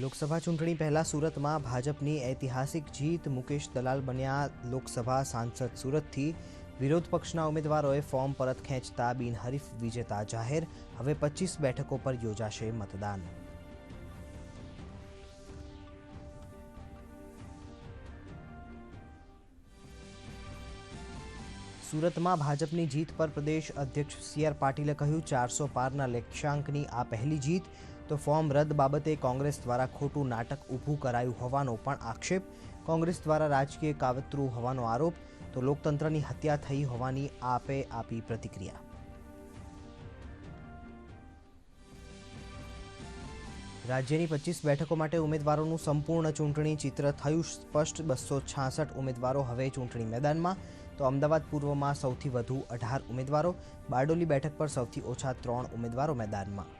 લોકસભા ચૂંટણી પહેલા સુરતમાં ભાજપની ઐતિહાસિક જીત મુકેશ દલાલ બન્યા. લોકસભા સાંસદ સુરતથી વિરોધ પક્ષના ઉમેદવારોએ ફોર્મ પરત ખેંચતા બિનહરીફ વિજેતા જાહેર. હવે પચીસ બેઠકો પર યોજાશે મતદાન. સુરતમાં ભાજપની જીત પર પ્રદેશ અધ્યક્ષ સી આર પાટીલે કહ્યું, ચારસો પારના લક્ષ્યાંકની આ પહેલી જીત, તો ફોર્મ રદ બાબતે કોંગ્રેસ દ્વારા ખોટું નાટક ઊભું કરાયું હોવાનો પણ આક્ષેપ. કોંગ્રેસ દ્વારા રાજકીય કાવતરું હોવાનો આરોપ, તો લોકતંત્રની હત્યા થઈ હોવાની આપે આપી પ્રતિક્રિયા. રાજ્યની પચીસ બેઠકો માટે ઉમેદવારોનું સંપૂર્ણ ચૂંટણી ચિત્ર થયું સ્પષ્ટ. બસો છાસઠ ઉમેદવારો હવે ચૂંટણી મેદાનમાં. તો અમદાવાદ પૂર્વમાં સૌથી વધુ અઢાર ઉમેદવારો. બારડોલી બેઠક પર સૌથી ઓછા ત્રણ ઉમેદવારો મેદાનમાં.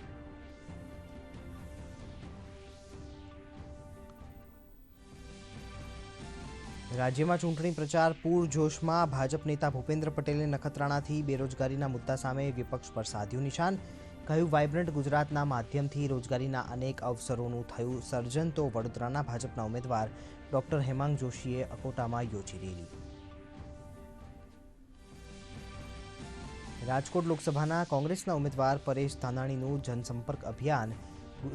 રાજ્યમાં ચૂંટણી પ્રચાર પૂરજોશમાં ભાજપ નેતા ભૂપેન્દ્ર પટેલે નખત્રાણાથી બેરોજગારીના મુદ્દા સામે વિપક્ષ પર સાધ્યું નિશાન. કહ્યું વાઇબ્રન્ટ ગુજરાતના માધ્યમથી રોજગારીના અનેક અવસરોનું થયું સર્જન. તો વડોદરાના ભાજપના ઉમેદવાર ડોક્ટર હેમાંગ જોશીએ અકોટામાં યોજી રેલી. રાજકોટ લોકસભાના કોંગ્રેસના ઉમેદવાર પરેશ ધાનાણીનું જનસંપર્ક અભિયાન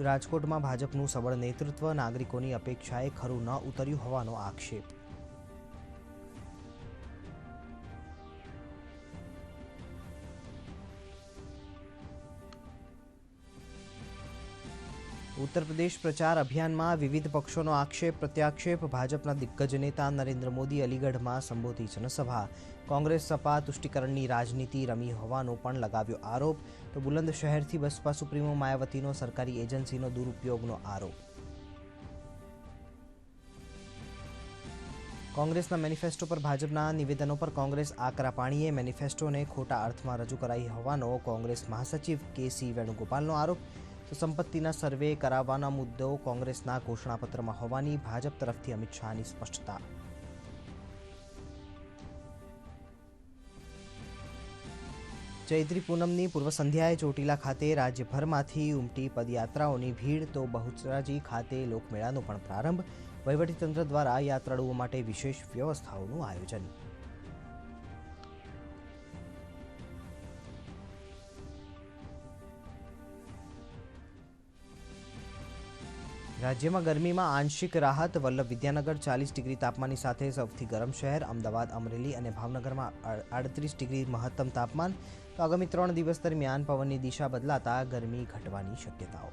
રાજકોટમાં ભાજપનું સબળ નેતૃત્વ, નાગરિકોની અપેક્ષાએ ખરું ન ઉતર્યું હોવાનો આક્ષેપ. ઉત્તર પ્રદેશ પ્રચાર અભિયાનમાં વિવિધ પક્ષોનો આક્ષેપ, પ્રત્યાક્ષેપ. ભાજપના દિગ્ગજ નેતા નરેન્દ્ર મોદી અલીગઢમાં સંબોધી જનસભા. કોંગ્રેસ સપા તુષ્ટિકરણની રાજનીતિ રમી હોવાનો પણ લગાવ્યો આરોપ. તો બુલંદ શહેરથી બસપા સુપ્રીમો માયાવતીનો સરકારી એજન્સીનો દુરુપયોગનો આરોપ. કોંગ્રેસના મેનિફેસ્ટો પર ભાજપના નિવેદનો પર કોંગ્રેસ આકરા પાણીએ મેનિફેસ્ટોને ખોટા અર્થમાં રજૂ કરાઈ હોવાનો કોંગ્રેસ મહાસચિવ કેસી વેણુગોપાલનો આરોપ. સંપત્તિના સર્વે કરાવવાના મુદ્દો કોંગ્રેસના ઘોષણાપત્રમાં હોવાની ભાજપ તરફથી અમિત શાહની સ્પષ્ટતા. ચૈત્રી પૂનમની પૂર્વ સંધ્યાએ ચોટીલા ખાતે રાજ્યભરમાંથી ઉમટી પદયાત્રાઓની ભીડ તો બહુચરાજી ખાતે લોકમેળાનો પણ પ્રારંભ. વહીવટીતંત્ર દ્વારા યાત્રાળુઓ માટે વિશેષ વ્યવસ્થાઓનું આયોજન. રાજ્યમાં ગરમીમાં આંશિક રાહત, વલ્લભ વિદ્યાનગર ચાલીસ ડિગ્રી તાપમાનની સાથે સૌથી ગરમ શહેર, અમદાવાદ, અમરેલી અને ભાવનગરમાં આડત્રીસ ડિગ્રી મહત્તમ તાપમાન. તો આગામી ત્રણ દિવસ દરમિયાન પવનની દિશા બદલાતા ગરમી ઘટવાની શક્યતાઓ.